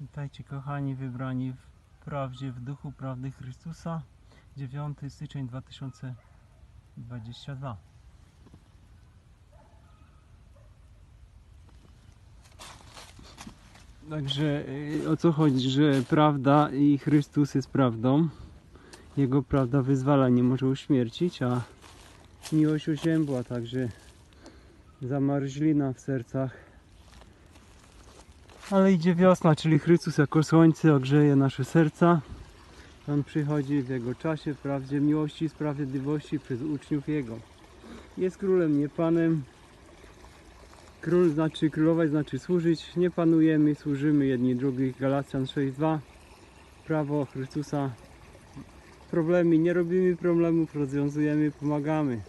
Witajcie kochani, wybrani w prawdzie, w duchu prawdy Chrystusa. 9 styczeń 2022. Także y, o co chodzi, że prawda i Chrystus jest prawdą. Jego prawda wyzwala, nie może uśmiercić, a miłość oziębła, także zamarzlina w sercach. Ale idzie wiosna, czyli Chrystus jako słońce ogrzeje nasze serca. On przychodzi w Jego czasie, w prawdzie miłości i sprawiedliwości przez uczniów Jego. Jest królem, nie panem. Król znaczy królować, znaczy służyć. Nie panujemy, służymy jedni drugich. Galacjan 6.2 Prawo Chrystusa. Problemy, nie robimy problemów, rozwiązujemy, pomagamy.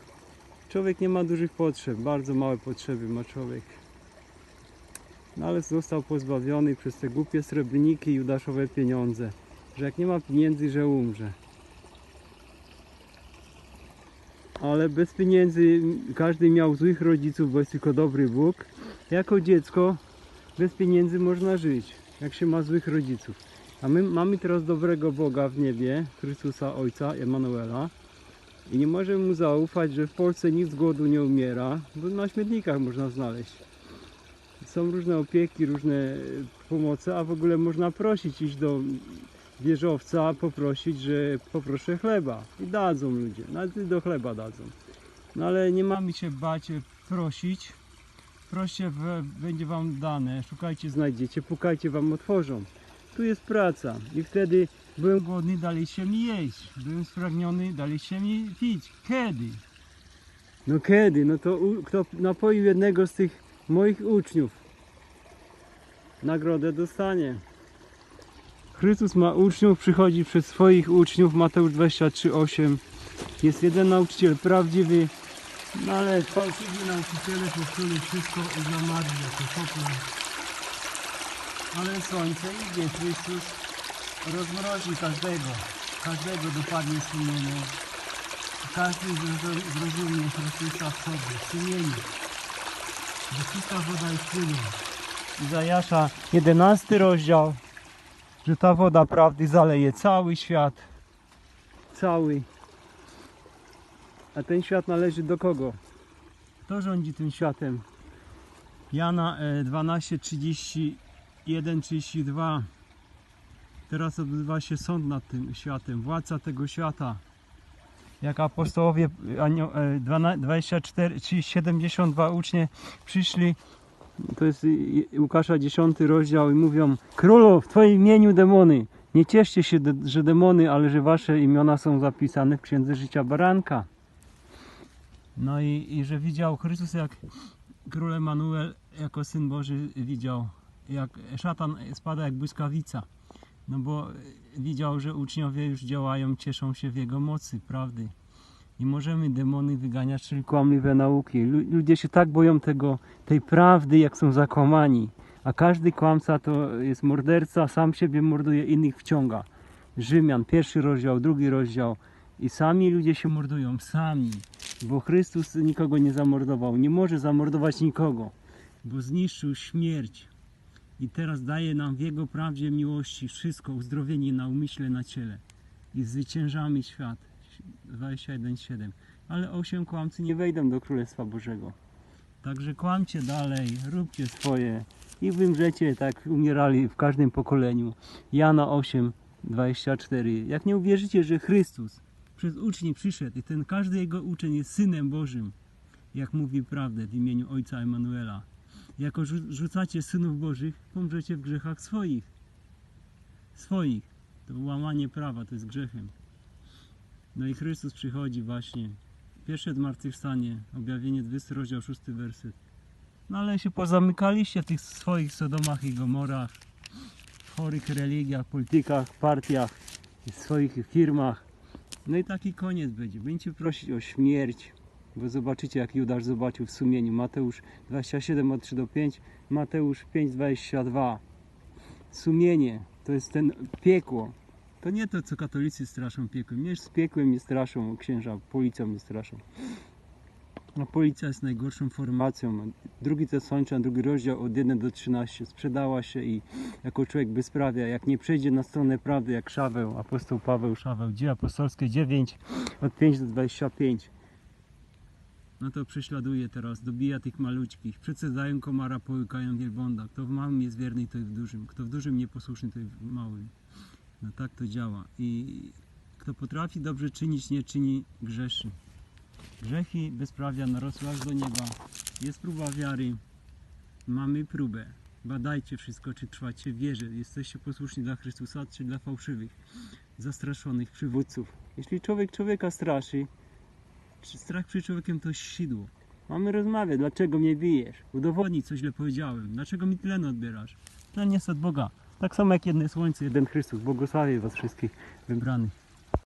Człowiek nie ma dużych potrzeb, bardzo małe potrzeby ma człowiek. No ale został pozbawiony przez te głupie srebrniki i judaszowe pieniądze. Że jak nie ma pieniędzy, że umrze. Ale bez pieniędzy każdy miał złych rodziców, bo jest tylko dobry Bóg. Jako dziecko bez pieniędzy można żyć, jak się ma złych rodziców. A my mamy teraz dobrego Boga w niebie, Chrystusa Ojca, Emanuela. I nie możemy mu zaufać, że w Polsce nic z głodu nie umiera, bo na śmietnikach można znaleźć. Są różne opieki, różne e, pomoce, a w ogóle można prosić, iść do wieżowca, poprosić, że poproszę chleba. I dadzą ludzie, nawet do chleba dadzą. No ale nie mamy się bać e, prosić. Proście, będzie wam dane, szukajcie, znajdziecie, pukajcie, wam otworzą. Tu jest praca i wtedy byłem głodny, daliście mi jeść. Byłem spragniony, daliście mi pić. Kiedy? No kiedy? No to u, kto napoił jednego z tych moich uczniów, nagrodę dostanie. Chrystus ma uczniów, przychodzi przez swoich uczniów, Mateusz 23,8. Jest jeden nauczyciel prawdziwy, no ale fałszywi nauczyciele powtórzyli wszystko i zamarli jako poplar. Ale słońce idzie, Chrystus rozmrozi każdego, każdego dopadnie sumienie. Każdy zrozum- zrozumie Chrystusa w sobie, w sumieniu. Że czysta woda jest płynie. Izajasza 11 rozdział, że ta woda prawdy zaleje cały świat. Cały. A ten świat należy do kogo? Kto rządzi tym światem? Jana e, 12, 31, 32. Teraz odbywa się sąd nad tym światem, władca tego świata. Jak apostołowie anio- e, 12, 24, czy 72 ucznie przyszli, to jest Łukasza 10 rozdział i mówią Królu, w Twoim imieniu demony. Nie cieszcie się, że demony, ale że Wasze imiona są zapisane w Księdze Życia Baranka. No i, i że widział Chrystus jak król Emanuel jako Syn Boży widział, jak szatan spada jak błyskawica. No bo widział, że uczniowie już działają, cieszą się w jego mocy, prawdy. I możemy demony wyganiać, czyli kłamliwe nauki. Lu- Ludzie się tak boją tego, tej prawdy, jak są zakłamani. A każdy kłamca to jest morderca, sam siebie morduje, innych wciąga. Rzymian, pierwszy rozdział, drugi rozdział. I sami ludzie się mordują, sami. Bo Chrystus nikogo nie zamordował, nie może zamordować nikogo, bo zniszczył śmierć. I teraz daje nam w Jego prawdzie miłości wszystko, uzdrowienie na umyśle, na ciele. I zwyciężamy świat. 21.7. Ale osiem kłamcy nie wejdą do Królestwa Bożego. Także kłamcie dalej, róbcie swoje i wymrzecie tak umierali w każdym pokoleniu. Jana 8, 24. Jak nie uwierzycie, że Chrystus przez uczni przyszedł i ten każdy jego uczeń jest Synem Bożym, jak mówi prawdę w imieniu Ojca Emanuela. Jako rzu- rzucacie synów Bożych, pomrzecie w grzechach swoich. Swoich. To łamanie prawa, to jest grzechem. No i Chrystus przychodzi właśnie. Pierwsze zmartwychwstanie, objawienie 20 rozdział 6 werset. No ale się pozamykaliście w tych swoich Sodomach i Gomorach, chorych religiach, politykach, partiach, w swoich firmach. No i taki koniec będzie. Będziecie prosić o śmierć, bo zobaczycie jak Judasz zobaczył w sumieniu. Mateusz 27 od 3 do 5, Mateusz 5, 22. Sumienie to jest ten piekło. To nie to, co katolicy straszą piekłem. Nie z piekłem nie straszą księża, policją nie straszą. No, policja jest najgorszą formacją. Drugi Tesalończan, drugi rozdział od 1 do 13 sprzedała się i jako człowiek bezprawia, jak nie przejdzie na stronę prawdy, jak Szaweł, apostoł Paweł Szaweł, dzieje apostolskie 9 od 5 do 25. No to prześladuje teraz, dobija tych maluczkich, przecedzają komara, połykają wielbłąda. Kto w małym jest wierny, to jest w dużym. Kto w dużym nieposłuszny, to jest w małym. No tak to działa. I kto potrafi dobrze czynić, nie czyni grzeszy. Grzechy bezprawia narosły aż do nieba. Jest próba wiary. Mamy próbę. Badajcie wszystko, czy trwacie w wierze. Jesteście posłuszni dla Chrystusa, czy dla fałszywych, zastraszonych przywódców. Jeśli człowiek człowieka straszy, strach przed człowiekiem to sidło. Mamy rozmawiać, dlaczego mnie bijesz? Udowodnij, co źle powiedziałem. Dlaczego mi tlen odbierasz? Tlen jest od Boga. Tak samo jak jedno słońce, jeden Chrystus. Błogosławię was wszystkich wybranych.